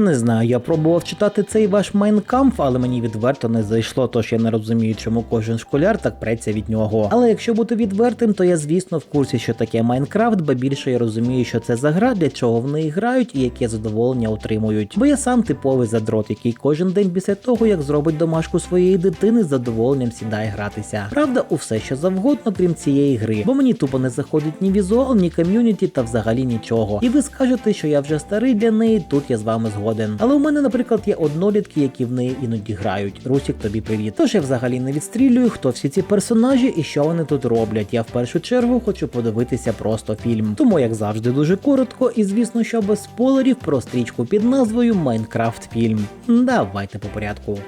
Не знаю, я пробував читати цей ваш Майнкамф, але мені відверто не зайшло, тож я не розумію, чому кожен школяр так преться від нього. Але якщо бути відвертим, то я звісно в курсі, що таке Майнкрафт, бо більше я розумію, що це за гра, для чого в неї грають і яке задоволення отримують. Бо я сам типовий задрот, який кожен день після того, як зробить домашку своєї дитини, з задоволенням сідає гратися. Правда, у все що завгодно, крім цієї гри, бо мені тупо не заходить ні візуал, ні ком'юніті та взагалі нічого. І ви скажете, що я вже старий для неї, тут я з вами згоден. Але у мене, наприклад, є однолітки, які в неї іноді грають. Русік, тобі привіт. Тож я взагалі не відстрілюю, хто всі ці персонажі і що вони тут роблять. Я в першу чергу хочу подивитися просто фільм. Тому, як завжди, дуже коротко, і звісно, що без спойлерів про стрічку під назвою Майнкрафт фільм. Давайте по порядку.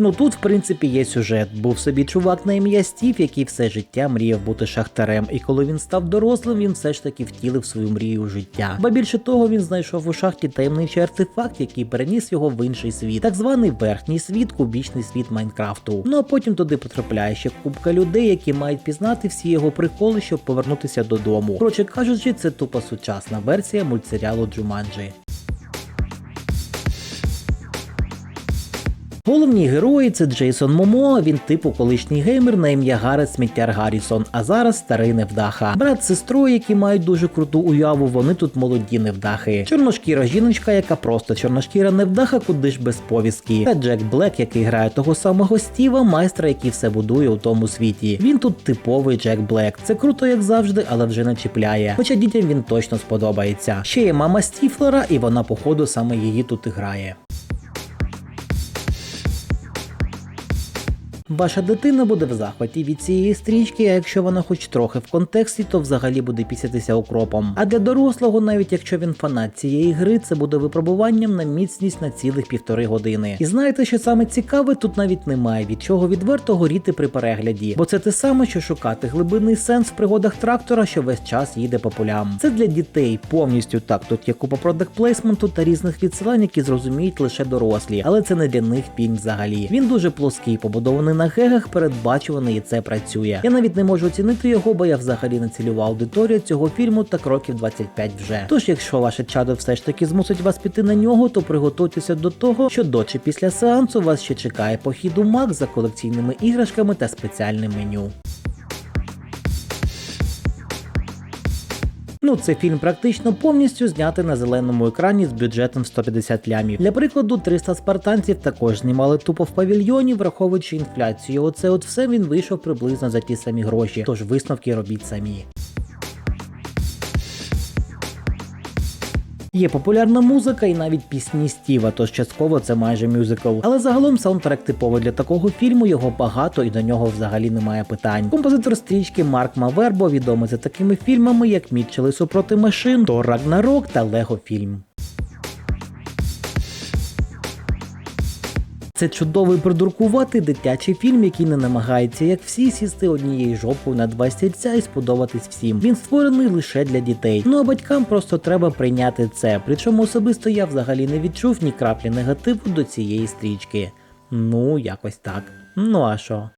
Ну тут, в принципі, є сюжет. Був собі чувак на ім'я Стів, який все життя мріяв бути шахтарем, і коли він став дорослим, він все ж таки втілив свою мрію у життя. Ба більше того, він знайшов у шахті таємничий артефакт, який переніс його в інший світ, так званий верхній світ, кубічний світ Майнкрафту. Ну а потім туди потрапляє ще купка людей, які мають пізнати всі його приколи, щоб повернутися додому. Коротше кажучи, це тупо сучасна версія мультсеріалу Джуманджі. Головні герої це Джейсон Момо, він типу колишній геймер на ім'я Гарет Сміттяр Гаррісон, а зараз старий невдаха. Брат з сестрою, які мають дуже круту уяву, вони тут молоді невдахи. Чорношкіра жіночка, яка просто чорношкіра невдаха, куди ж без повістки. Та Джек Блек, який грає того самого Стіва, майстра, який все будує у тому світі. Він тут типовий Джек Блек. Це круто, як завжди, але вже не чіпляє. Хоча дітям він точно сподобається. Ще є мама Стіфлера, і вона, походу, саме її тут і грає. Ваша дитина буде в захваті від цієї стрічки, а якщо вона хоч трохи в контексті, то взагалі буде пісятися окропом. А для дорослого, навіть якщо він фанат цієї гри, це буде випробуванням на міцність на цілих півтори години. І знаєте, що саме цікаве, тут навіть немає від чого відверто горіти при перегляді, бо це те саме, що шукати глибинний сенс в пригодах трактора, що весь час їде по полям. Це для дітей повністю так. Тут є купа продакт плейсменту та різних відсилань, які зрозуміють лише дорослі, але це не для них фільм взагалі. Він дуже плоский, побудований на гегах, передбачуваний і це працює. Я навіть не можу оцінити його, бо я взагалі не цільова аудиторія цього фільму так років 25 вже. Тож, якщо ваше чадо все ж таки змусить вас піти на нього, то приготуйтеся до того, що до чи після сеансу вас ще чекає похід у Мак за колекційними іграшками та спеціальним меню. Ну, це фільм практично повністю знятий на зеленому екрані з бюджетом в 150 лямів. Для прикладу, 300 спартанців також знімали тупо в павільйоні, враховуючи інфляцію. Оце от все він вийшов приблизно за ті самі гроші. Тож висновки робіть самі. Є популярна музика і навіть пісні Стіва, тож частково це майже мюзикл. Але загалом саундтрек типовий для такого фільму, його багато і до нього взагалі немає питань. Композитор стрічки Марк Мавербо відомий за такими фільмами, як Мітчели супроти машин, Тор Рагнарок та Лего фільм. Це чудовий придуркуватий дитячий фільм, який не намагається, як всі, сісти однією жопою на два стільця і сподобатись всім. Він створений лише для дітей. Ну а батькам просто треба прийняти це. Причому особисто я взагалі не відчув ні краплі негативу до цієї стрічки. Ну, якось так. Ну а що?